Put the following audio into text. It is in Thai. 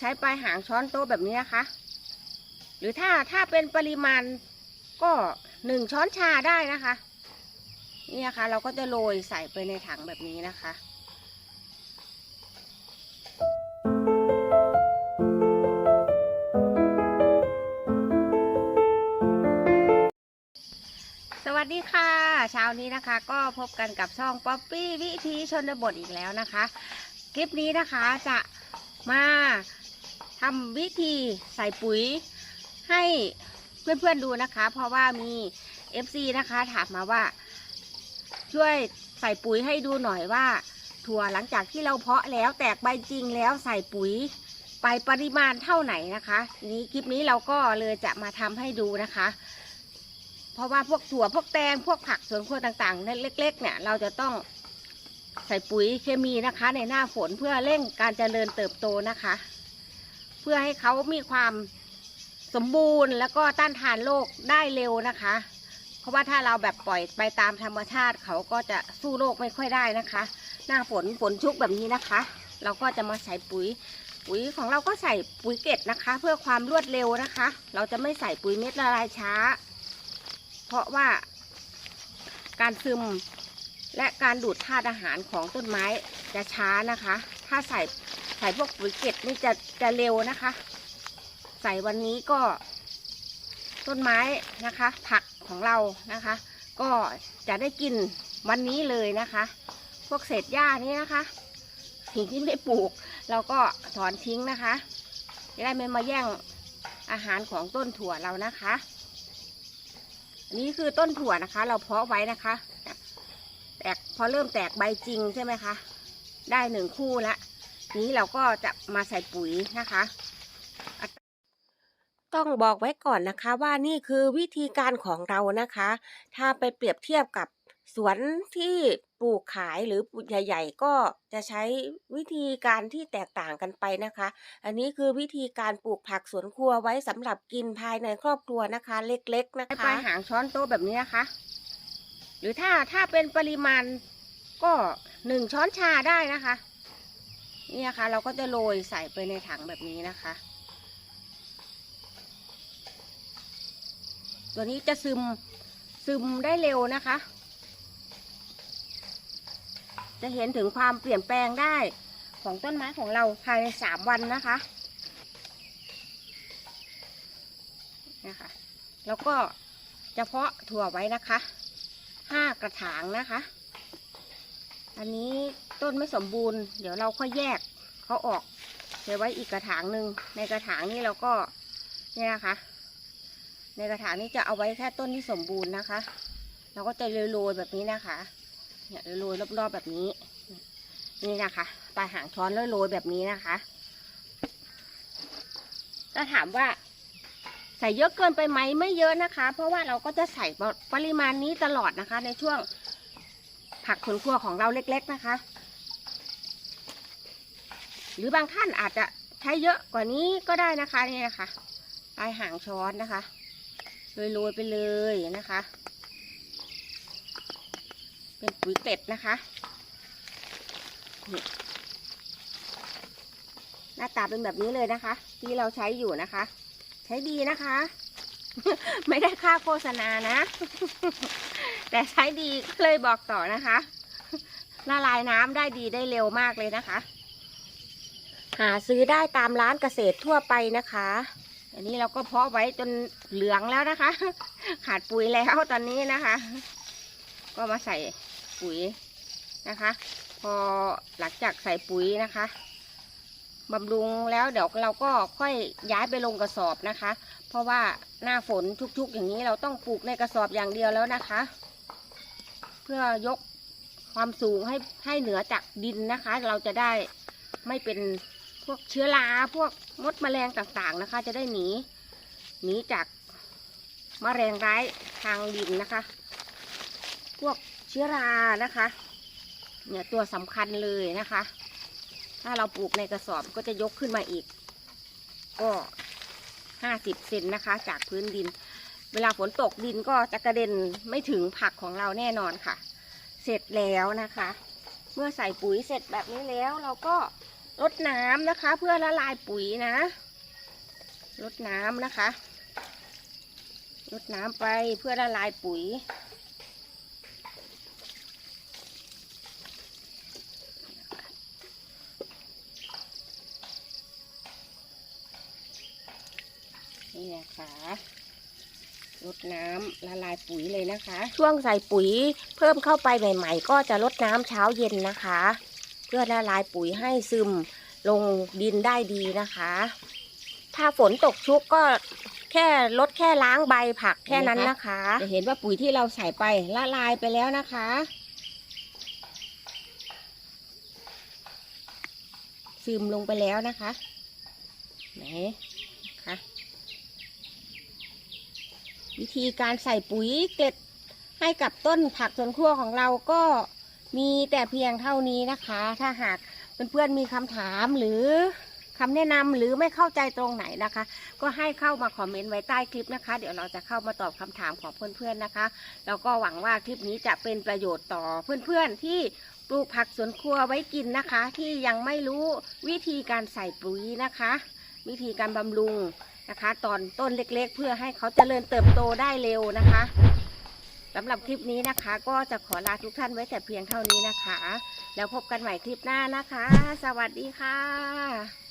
ใช้ปลายหางช้อนโต๊ะแบบนี้นะคะ หรือถ้าถ้าเป็นปริมาณก็หนึ่งช้อนชาได้นะคะนี่นะคะ เราก็จะโรยใส่ไปในถังแบบนี้นะคะสวัสดีค่ะเช้านี้นะคะ ก็พบกันกับช่องป๊อปปี้วิธีชนบทอีกแล้วนะคะ คลิปนี้นะคะจะมา ทำวิธีใส่ปุ๋ยให้เพื่อนๆดูนะคะ เพราะว่ามี FC นะคะถามมาว่า ช่วยใส่ปุ๋ยให้ดูหน่อยว่า ถั่วหลังจากที่เราเพาะแล้วแตกใบจริงแล้วใส่ปุ๋ยไปปริมาณเท่าไหนนะคะทีนี้คลิปนี้เราก็เลยจะมาทำให้ดูนะคะ เพราะว่าพวกถั่วพวกแตงพวกผักสวนครัวต่างๆเล็ก ๆ เนี่ย เราจะต้องใส่ปุ๋ยเคมีนะคะ ในหน้าฝนเพื่อเร่งการเจริญเติบโตนะคะ พื่อให้เขามีความสมบูรณ์ แล้วก็ต้านทานโรคได้เร็วนะคะ เพราะว่าถ้าเราแบบปล่อยไปตามธรรมชาติเขาก็จะสู้โรคไม่ค่อยได้นะคะ หน้าฝนฝนชุกแบบนี้นะคะ เราก็จะมาใส่ปุ๋ยปุ๋ยของเราก็ใส่ปุ๋ยเกล็ดนะคะ เพื่อความรวดเร็วนะคะ เราจะไม่ใส่ปุ๋ยเม็ดละลายช้า เพราะว่าการซึมและการดูดธาตุอาหารของต้นไม้จะช้านะคะ ถ้าใส่ ใส่พวกปุ๋ยเก็ดนี่จะจะเร็วนะคะ ใส่วันนี้ก็ ต้นไม้นะคะ ผักของเรานะคะ ก็จะได้กินวันนี้เลยนะคะ พวกเศษหญ้านี้นะคะสิ่งที่ไม่ได้ปลูก เราก็ถอนทิ้งนะคะจะได้ไม่มาแย่งอาหารของต้นถั่วเรานะคะนนี้คือต้นถั่วนะคะ เราเพาะไว้นะคะ แตกพอเริ่มแตกใบจริงใช่ไหมคะ ได้หนึ่งคู่ละ นี้เราก็จะมาใส่ปุ๋ยนะคะ ต้องบอกไว้ก่อนนะคะว่านี่คือวิธีการของเรานะคะ ถ้าไปเปรียบเทียบกับสวนที่ปลูกขายหรือปลูกใหญ่ ๆ ก็จะใช้วิธีการที่แตกต่างกันไปนะคะ อันนี้คือวิธีการปลูกผักสวนครัวไว้สำหรับกินภายในครอบครัวนะคะ เล็ก ๆ นะคะปลายหางช้อนโต๊ะแบบนี้นะคะ หรือถ้าถ้าเป็นปริมาณก็หนึ่งช้อนชาได้นะคะ นี่นะคะ เราก็จะโรยใส่ไปในถังแบบนี้นะคะ ตัวนี้จะซึมซึมได้เร็วนะคะ จะเห็นถึงความเปลี่ยนแปลงได้ของต้นไม้ของเราภายในสามวันนะคะนะคะ แล้วก็จะเพาะถั่วไว้นะคะห้ากระถางนะคะ อันนี้ ต้นไม่สมบูรณ์ เดี๋ยวเราค่อยแยกเขาออกเดี๋ยวไว้อีกกระถางหนึ่งในกระถางนี้เราก็เนี่ยนะคะ ในกระถางนี้จะเอาไว้แค่ต้นที่สมบูรณ์นะคะ เราก็จะโรยๆแบบนี้นะคะเนี่ยโรยๆรอบๆแบบนี้ นี่นะคะปลายหางช้อนโรยๆแบบนี้นะคะถ้าถามว่าใส่เยอะเกินไปไหมไม่เยอะนะคะ เพราะว่าเราก็จะใส่ปริมาณนี้ตลอดนะคะ ในช่วงผักสวนครัวของเราเล็ก ๆนะคะ หรือบางท่านอาจจะใช้เยอะกว่านี้ก็ได้นะคะนี่นะคะปลายหางช้อนนะคะโรยๆไปเลยนะคะ เป็นปุ๋ยเป็ดนะคะหน้าตาเป็นแบบนี้เลยนะคะ ที่เราใช้อยู่นะคะ ใช้ดีนะคะ ไม่ได้ค่าโฆษณานะ แต่ใช้ดีก็เลยบอกต่อนะคะละลายน้ำได้ดีได้เร็วมากเลยนะคะ หาซื้อได้ตามร้านเกษตรทั่วไปนะคะ อันนี้เราก็เพาะไว้จนเหลืองแล้วนะคะ ขาดปุ๋ยแล้วตอนนี้นะคะ ก็มาใส่ปุ๋ยนะคะ พอหลังจากใส่ปุ๋ยนะคะบำรุงแล้วเดี๋ยวเราก็ค่อยย้ายไปลงกระสอบนะคะ เพราะว่าหน้าฝนทุกๆ อย่างนี้เราต้องปลูกในกระสอบอย่างเดียวแล้วนะคะ เพื่อยกความสูงให้ให้เหนือจากดินนะคะ เราจะได้ไม่เป็น วกเชื้อราพวกมดแมลงต่างๆนะคะ จะได้หนีหนีจากมแมลงร้ายทางดินนะคะ พวกเชื้อรานะคะ เนี่ยตัวสำคัญเลยนะคะ ถ้าเราปลูกในกระสอบก็จะยกขึ้นมาอีก ก็ห้าสิบเซนนะคะ จากพื้นดิน เวลาฝนตกดินก็จะกระเด็นไม่ถึงผักของเราแน่นอนค่ะ เสร็จแล้วนะคะ เมื่อใส่ปุ๋ยเสร็จแบบนี้แล้วเราก็ รดน้ำนะคะ เพื่อละลายปุ๋ยนะรดน้ำนะคะรดน้ำไปเพื่อละลายปุ๋ย นี่นะคะลดน้ำละลายปุ๋ยเลยนะคะ ช่วงใส่ปุ๋ยเพิ่มเข้าไปใหม่ ๆ ก็จะลดน้ำเช้าเย็นนะคะ เพื่อละลายปุ๋ยให้ซึมลงดินได้ดีนะคะ ถ้าฝนตกชุกก็แค่ลดแค่ล้างใบผักแค่นั้นนะคะ จะเห็นว่าปุ๋ยที่เราใส่ไปละลายไปแล้วนะคะ ซึมลงไปแล้วนะคะไหนคะวิธีการใส่ปุ๋ยเกล็ดให้กับต้นผักสวนครัวของเราก็ มีแต่เพียงเท่านี้นะคะ ถ้าหากเพื่อนๆมีคำถามหรือคำแนะนำหรือไม่เข้าใจตรงไหนนะคะ ก็ให้เข้ามาคอมเมนต์ไว้ใต้คลิปนะคะ เดี๋ยวเราจะเข้ามาตอบคำถามของเพื่อนๆนะคะ แล้วก็หวังว่าคลิปนี้จะเป็นประโยชน์ต่อเพื่อนๆที่ปลูกผักสวนครัวไว้กินนะคะ ที่ยังไม่รู้วิธีการใส่ปุ๋ยนะคะ วิธีการบำรุงนะคะ ตอนต้นเล็กๆ เพื่อให้เขาเจริญเติบโตได้เร็วนะคะ สำหรับคลิปนี้นะคะ ก็จะขอลาทุกท่านไว้แต่เพียงเท่านี้นะคะ แล้วพบกันใหม่คลิปหน้านะคะ สวัสดีค่ะ